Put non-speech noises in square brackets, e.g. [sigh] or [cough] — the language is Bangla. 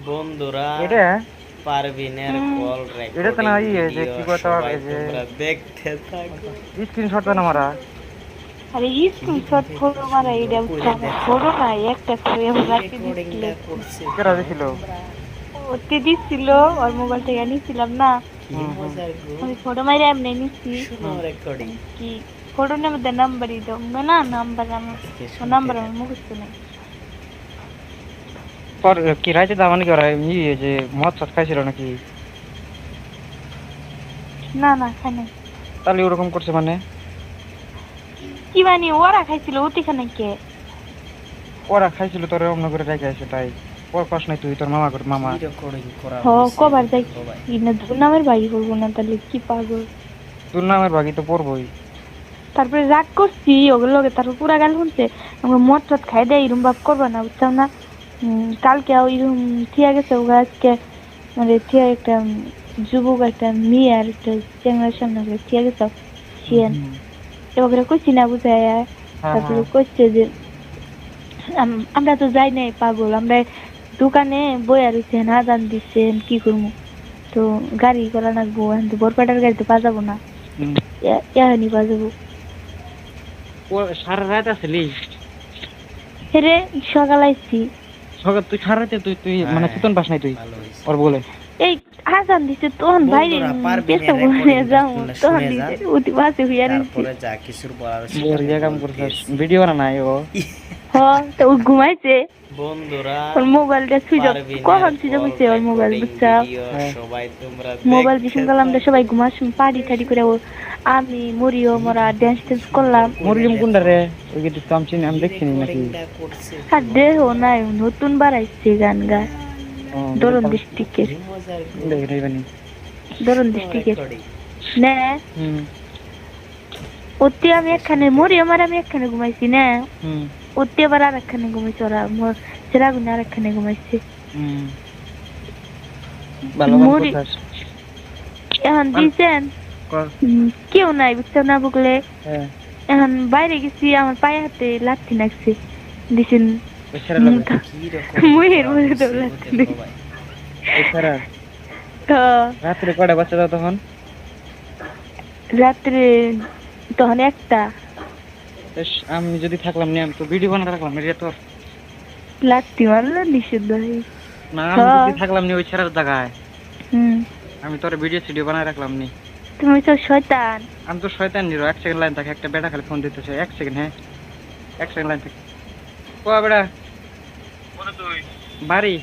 বন্ধুরা এটা? পারবিনের হুম। কল এটা তো না রেকর্ডিং ইয়ে যে কি কথা এই যে- তোমরা দেখতে থাকো। স্ক্রিনশট তো না মারা আরে স্ক্রিনশট ফটো মারা এটা ফটো নাই একটা করে রাখতে দিছিল কেরা দিছিল? ওতে দিছিল ওর মোবাইল থেকে নিছিলাম না। আমি ফটো মাইরে এমনি নিছি। রেকর্ডিং কি? ফটো নেবে দে নাম্বারই দাও। না নাম্বার আমার নাম্বার আমার মুখস্থ নেই। পর কি রাইতে করা ইয়ে যে মদ সদ খাইছিল নাকি? না না খাই নাই। তাহলে ওরকম করছে মানে? কি মানে ওরা খাইছিল ওতিখানে কে? ওরা খাইছিল তোর অন্য করে রেখে আছে তাই। পাস নাই তুই তোর মামা করে মামা। হ কবার যাই। না বাড়ি করব না তাহলে কি পাগল তো পড়বই। তারপরে রাগ করছি ওগুলো তারপর পুরা গাল শুনছে। আমরা মদ টদ খাই দেয় এরম ভাব করব না বুঝছাম না? কালকে ওইরকম থিয়া গেছে ওগা আজকে মানে থিয়া একটা যুবক একটা মেয়ে আর একটা চ্যাংড়ার সামনে করে থিয়া গেছে শিয়ান। এবার কইছি না বুঝায় হ্যাঁ, তারপরে কইছে যে আমরা তো যাই নাই পাগল আমরা দোকানে বইয়া রয়েছে না দান দিচ্ছেন কি করব তো গাড়ি করা লাগবো এখন তো বরপাটার গাড়ি তো বাজাবো না। এখানে বাজাবো। ও সারা রাত আসলি হেরে সকাল আইছি। সকাল তুই খারাতে তুই তুই মানে হ্যাঁ। সুতন পাস নাই তুই। ওর বলে। এই আজান দিছে তখন বাইরে পেশা বলে যাও তখন দিছে উতি বাসে হইয়া রইছি তারপরে যা কিছুর বলার বোর কাম করছিস ভিডিও না নাই ও। [laughs] হ তো ও ঘুমাইছে। বন্ধুরা ওর মোবাইলটা সুইচ অফ কখন সুইচ অফ call ওর মোবাইল বুঝছা? হ্যাঁ। সবাই তোমরা মোবাইল দেখতে করলাম আমরা সবাই পার্টি করে ও আমি মরিও মোরা ড্যান্স ট্যান্স করলাম। মরিয়ম কুন্ডা রে? ওই কিন্তু তো আমি আমি দেখিনি নাকি? আর দেহ নাই নতুন বাড়াইছে গান গা দরন ডিস্ট্রিক্টের। দেখি বানি দরন ডিস্ট্রিক্টের না। হুম। ওতে আমি একখানে মরিও মার আমি একখানে ঘুমাইছি না। হুম। একখানে ঘুমাইছে ওরা মোর সেরাগুনে আর একখানে ঘুমাইছে হুম ভালো কাম এখন দিয়েছেন কেউ নাই বুঝছ না বুকলে এখন বাইরে গেছি আমার পায়ে হাতে লাথি লাগছে দিছেন মুহের মধ্যে তো রাত্রে কটা বাচ্চা তখন রাত্রে তখন একটা আমি যদি থাকলাম নি আমি তো ভিডিও বানাতে রাখলাম এটা তোর লাথি মারলো নিষিদ্ধ হয়ে না আমি হ্যাঁ। যদি থাকলাম নি ওই ছেড়ার জায়গায়। হুম। আমি তোর ভিডিও সিডিও বানায় রাখলাম নি। তুমি তো শয়তান। আমি তো শয়তান নিরো এক সেকেন্ড লাইন থাকে একটা বেটা খালি ফোন দিতেছে। এক সেকেন্ড হ্যাঁ। এক সেকেন্ড লাইন থাকে। ও বেটা। বাড়ি।